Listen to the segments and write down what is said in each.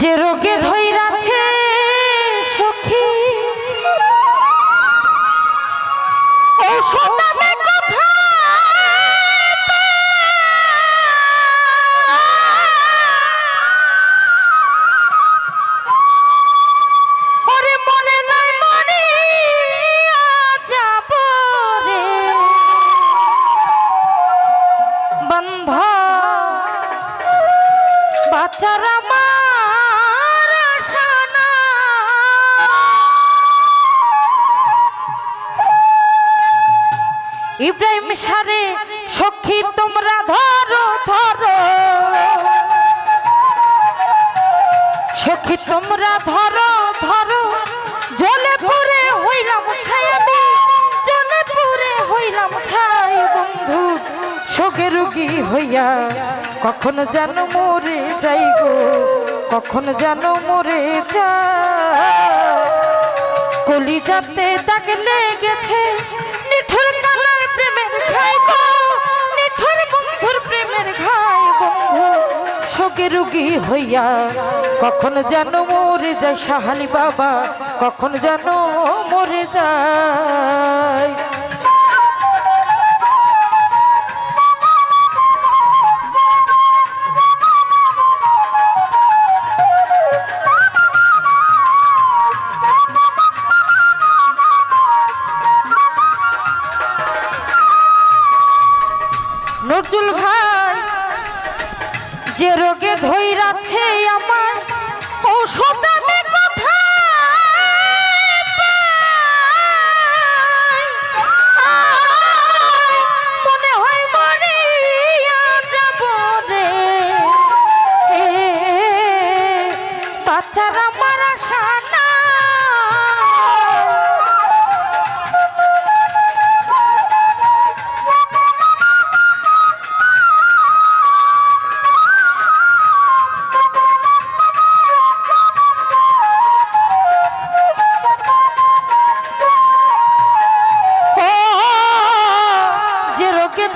যে রোগে ধৈরাছে সখী। ঔষধ ইব্রাহিম সারে, সখী, তোমরা ধরো ধরো। সখী, তোমরা ধরো ধরো। জলে পুরে হইলাম ছাই জলে পুরে হইলাম ছাই বন্ধু। শোকে রুগী হইয়া কখন যেন মরে যাই গো, কখন যেন মরে যা। কলি যাতে দাগ লেগেছে কালার শোকে রুগী হইয়া কখন যেন মরে যায় সাহালি বাবা কখন যেন মরে যায়।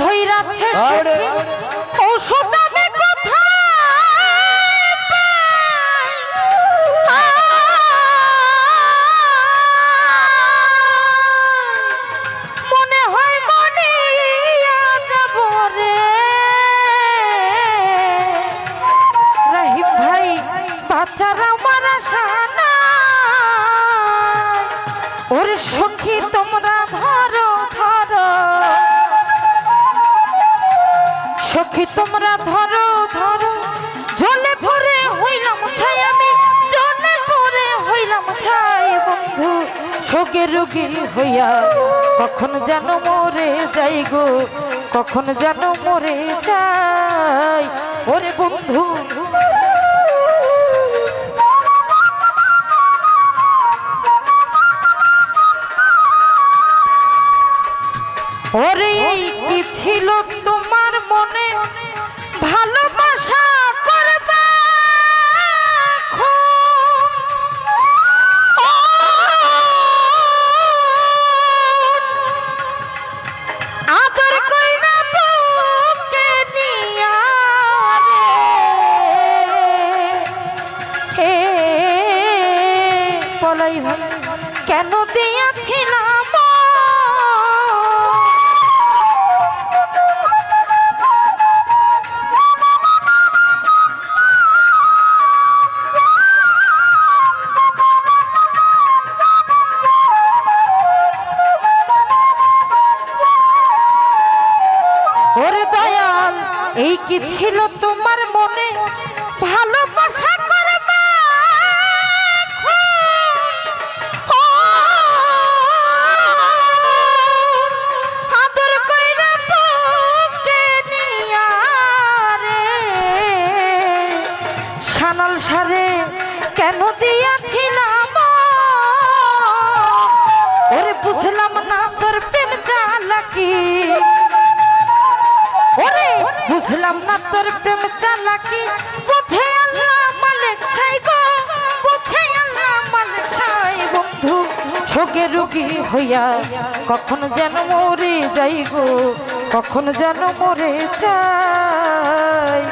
ধৈরাছে। ঔষধ আমি কোথায় পাই? আয়, মনে হয় মরিয়া যাব রে রাহিম ভাই বাচ্চারা আমার আশা নাই। ওরে সখী তোমরা ধরো ধরো। জলে ভরে হইলাম ছাই আমি, জলে ভরে হইলাম ছাই বন্ধু। শোকে রোগী হইয়া কখন যেন মরে যাই গো, কখন যেন মরে যাই। ওরে বন্ধু দিয়াছিলাম এই কি ছিল তোমার মনে? ভালোবাসা কেন দিয়াছিলাম ওরে বুঝলাম না তোর প্রেম চালাকি ওরে বুঝলাম না তোর প্রেম চালাকি বুঝে আল্লাহ মালিক সাই গো বুঝে আল্লাহ মালিক সাই বন্ধু শোকে রুগী হইয়া কখন যেন মরে যাই গো কখন যেন মরে যাই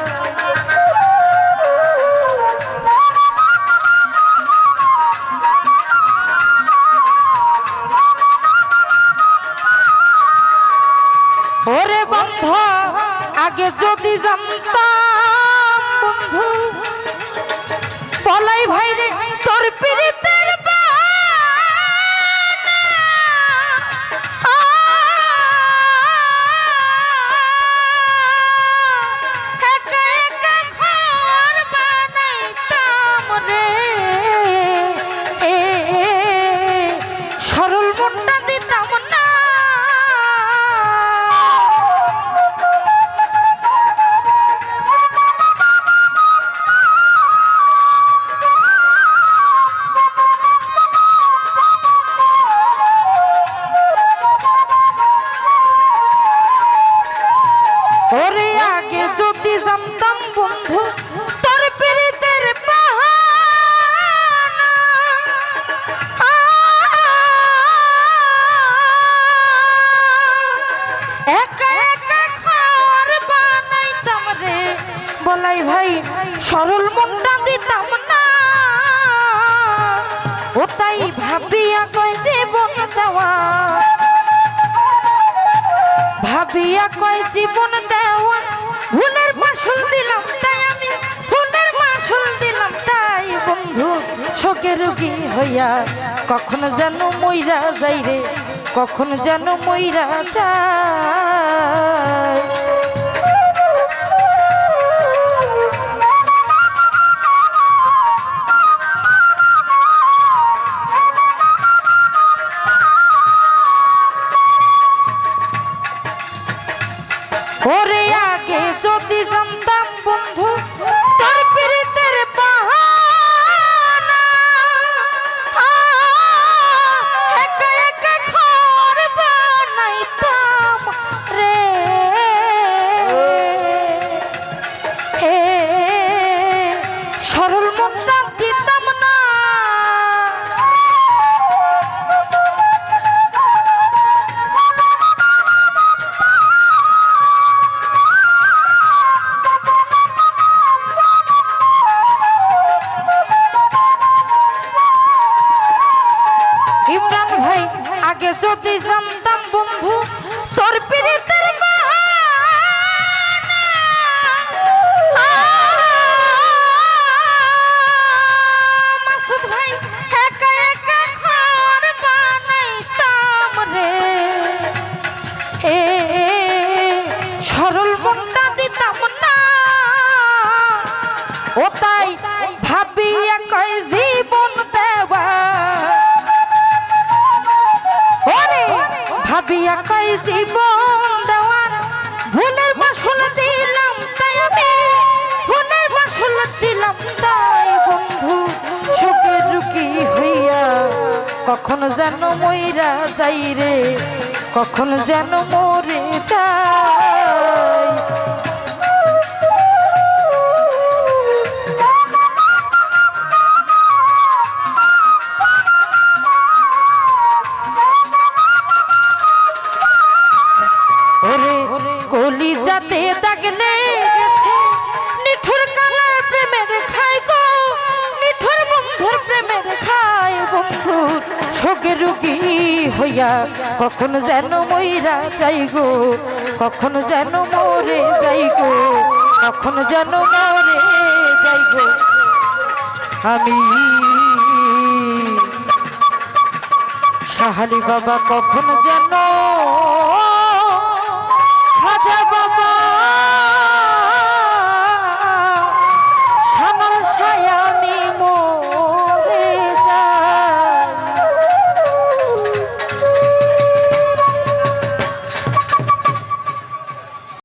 ওরে বলাই, ভাই, সরল মনটা দিতাম না। ও তাই ভাবিয়া কয় জীবন দেওয়া। ভাবিয়া কয়, জীবন দেওয়া। ভুলের মাসুল দিলাম তাই আমি ভুলের মাসুল দিলাম তাই বন্ধু। শোকে রুগী হইয়া কখন যেন মইরা যাই রে, কখন যেন মইরা যায় ও তাই ভাবিয়া কয়, জীবন দেওয়া। ওরে, ভাবিয়া কয়, জীবন দেওয়া। ভুলের মাসুল দিলাম তাই আমি, ভুলের মাসুল দিলাম তাই বন্ধু শোকে রুকি হইয়া। কখন যেন মইরা যাই রে, কখন যেন মরে যাই। রুগী হইয়া কখন যেন মইরা যাই গো কখন যেন মরে যাই গো কখন যেন মরে যাই গো আমি সাহালি বাবা কখন যেন